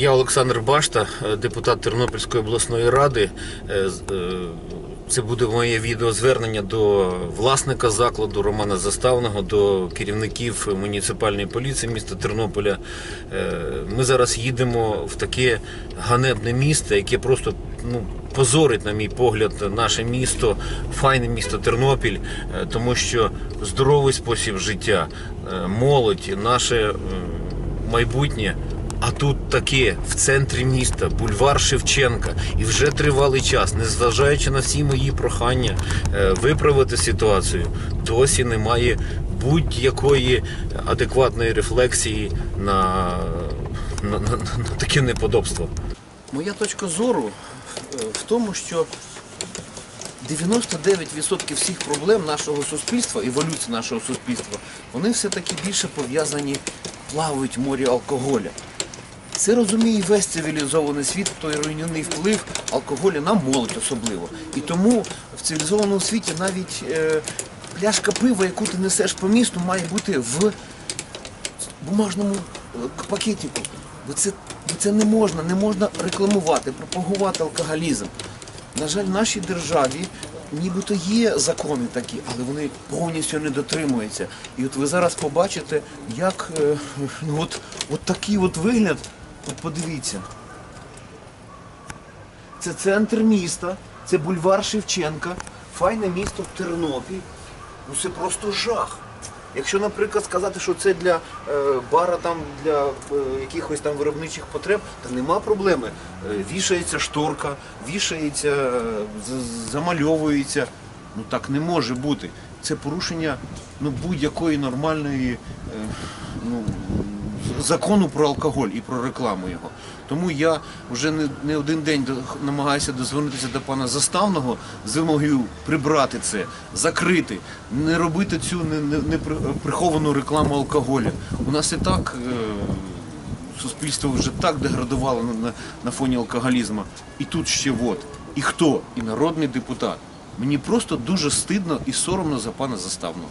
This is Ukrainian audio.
Я Олександр Башта, е, депутат Тернопільської обласної ради. Е, е, Це буде моє відеозвернення до власника закладу Романа Заставного, до керівників муніципальної поліції міста Тернополя. Ми зараз їдемо в таке ганебне місто, яке просто ну, позорить, на мій погляд, наше місто, файне місто Тернопіль, тому що здоровий спосіб життя, молодь, наше майбутнє. А тут таке в центрі міста, бульвар Шевченка, і вже тривалий час, незважаючи на всі мої прохання е, виправити ситуацію, досі немає будь-якої адекватної рефлексії на, на, на, на таке неподобство. Моя точка зору е, в тому, що 99% всіх проблем нашого суспільства, еволюції нашого суспільства, вони все-таки більше пов'язані, плавають в морі алкоголя. Це розуміє весь цивілізований світ, той руйнівний вплив алкоголю на молодь особливо. І тому в цивілізованому світі навіть е, пляшка пива, яку ти несеш по місту, має бути в бумажному е, пакетику. Бо це, бо це не можна, не можна рекламувати, пропагувати алкоголізм. На жаль, в нашій державі нібито є закони такі, але вони повністю не дотримуються. І от ви зараз побачите, як е, ну, от, от такий от вигляд, от подивіться. Це центр міста, це бульвар Шевченка, файне місто Тернопіль. Ну це просто жах. Якщо, наприклад, сказати, що це для е, бара, там, для е, якихось там виробничих потреб, то нема проблеми. Е, вішається шторка, вішається, е, замальовується. Ну так не може бути. Це порушення ну, будь-якої нормальної е, ну, закону про алкоголь і про рекламу його. Тому я вже не, не один день до- намагаюся дозвонитися до пана Заставного з вимогою прибрати це, закрити, не робити цю не, не, не рекламу алкоголя. У нас і так е, суспільство вже так деградувало на, на, на фоні алкоголізму. І тут ще от. І хто? І народний депутат. Мені просто дуже стидно і соромно за пана Заставного.